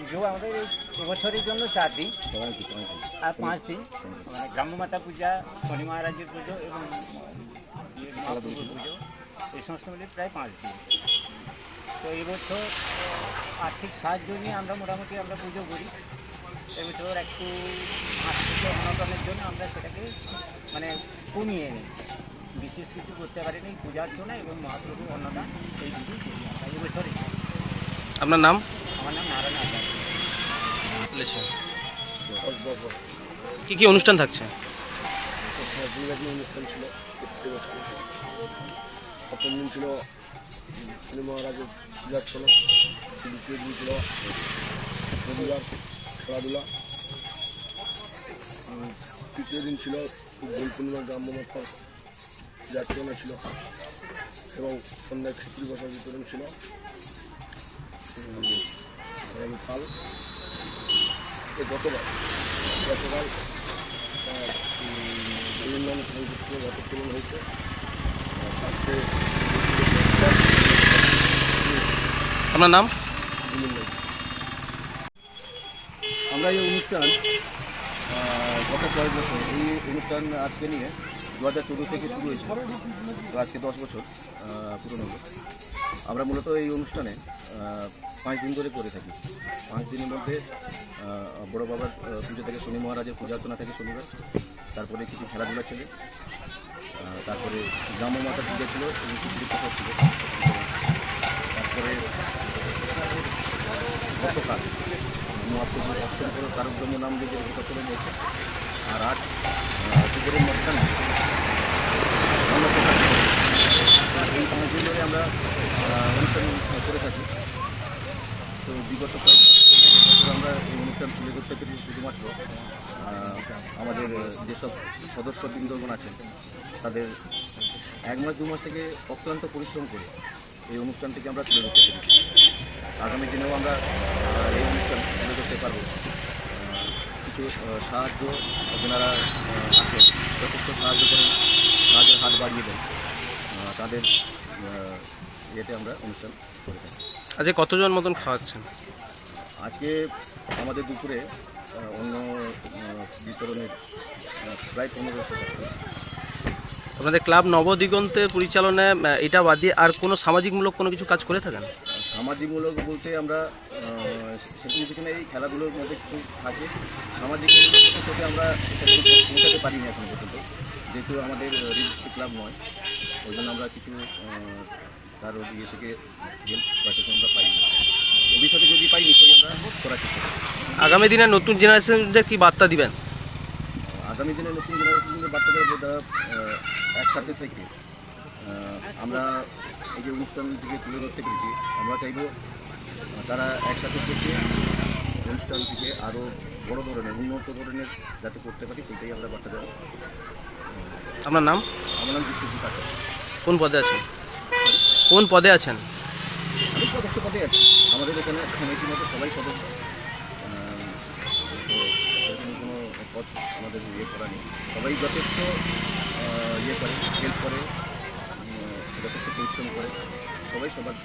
পুজো আমাদের এবছরের জন্য চার দিন। আর পাঁচ দিন। মানে গ্রাম্যমাতা পূজা শনি মহারাজের পুজো এবং পুজো। এই সমস্ত মিলে প্রায় পাঁচ দিন। তো এবছর আর্থিক সাহায্য নিয়ে আমরা মোটামুটি আমরা পুজো করি। এবছর একটু আর্থিক অনটনের জন্য আমরা সেটাকে মানে কমিয়ে এনেছি। বিশেষ কিছু করতে পারিনি পূজার জন্য এবং মহাপ্রভু অন্নদান এই দুটোই করি আমরা এবছরই আপনার নাম? কি কি অনুষ্ঠান থাকছে? অনুষ্ঠান ছিল ছিল দ্বিতীয় দিন ছিল খেলাধুলা তৃতীয় দিন ছিল দোল পূর্ণিমা গ্রাম্য মাতার পূজার্চনা ছিল এবং সন্ধ্যায় খিচুড়ি বসার বিতরণ ছিল এ গতকাল গতকাল বিভিন্ন সংযুক্ত ঘটপূরণ হয়েছে। আপনার নাম? আমরা এই অনুষ্ঠান গত কয়েক বছর এই অনুষ্ঠান আজকে নিয়ে দু হাজার চোদ্দ থেকে শুরু হয়েছে। তো আজকে দশ বছর পুরনো হলো আমরা মূলত এই অনুষ্ঠানে পাঁচ দিন ধরে করে থাকি। পাঁচ দিনের মধ্যে বড় বাবার পুজো থেকে শনি মহারাজের পূজা অর্চনা থাকে শনিবার তারপরে কিছু খেলাধুলা ছিল। তারপরে গ্রাম্য মাতা পূজা ছিল, এবং ছিল। তারপরে গতকাল। মহাপ্রভুর অষ্টম কারকব্রহ্ম নাম দিয়ে যে প্রচলন হয়েছে আর আজ দুপুরের মধ্যখানে অন্নপ্রসাদ আর এই পাঁচ ধরে আমরা অনুষ্ঠান করে থাকি। তো বিগত কয়েক আমরা এই অনুষ্ঠান তুলে ধরতে পেরেছি শুধুমাত্র আমাদের যেসব সদস্যবৃন্দগণ আছেন, তাদের এক মাস, দু মাস থেকে অক্লান্ত পরিশ্রম করে এই অনুষ্ঠানটিকে আমরা তুলে ধরতে পেরেছি। আগামী দিনেও আমরা এই অনুষ্ঠান তুলে ধরতে পারব। কিছু সাহায্য আহ, আছেন। যথেষ্ট সাহায্য করেন সাহায্যের হাত বাড়িয়ে দেন। তাদের ইয়েতে আমরা অনুষ্ঠান করে থাকি। আজকে কতজন মতন খাওয়াচ্ছেন? আজকে আমাদের দুপুরে অন্য বিতরণের প্রায় পনেরোশো আপনাদের ক্লাব নবদিগন্তের পরিচালনায় এটা বাদ দিয়ে আর কোনো সামাজিকমূলক কোনো কিছু কাজ করে থাকেন? সামাজিকমূলক বলতে আমরা সেরকম কিছু নেই খেলাধুলোর মধ্যে কিছু থাকে সামাজিক সাথে আমরা পৌঁছাতে পারিনি এখন পর্যন্ত। যেহেতু আমাদের রেজিস্ট্রি ক্লাব নয় ওই জন্য আমরা কিছু তার ইয়ে থেকে হেল্প আমরা পাইনি। ভবিষ্যতে যদি পাই নিশ্চয়ই আমরা করার চেষ্টা আগামী দিনে নতুন জেনারেশনদের কি বার্তা দিবেন? আগামী দিনে নতুন জেনারেশনের বাচ্চাদের আহ, একসাথে থেকে আমরা এই যে অনুষ্ঠানটিকে তুলে ধরতে পেরেছি আমরা চাইব তারা একসাথে থেকে অনুষ্ঠানটিকে আরও বড় ধরনের উন্নত ধরনের যাতে করতে পারি সেটাই আমরা বার্তা দেবো আপনার নাম? আমার নাম বিশ্বজিৎ আচার কোন পদে আছেন? কোন পদে আছেন? আমি সদস্য পদে আছি। আমাদের এখানে কমিটির মধ্যে সবাই সদস্য। কোনো পদ আমাদের ইয়ে করা নেই। সবাই যথেষ্ট ইয়ে করে হেল্প করে যথেষ্ট পরিশ্রম করে। সবাই সবার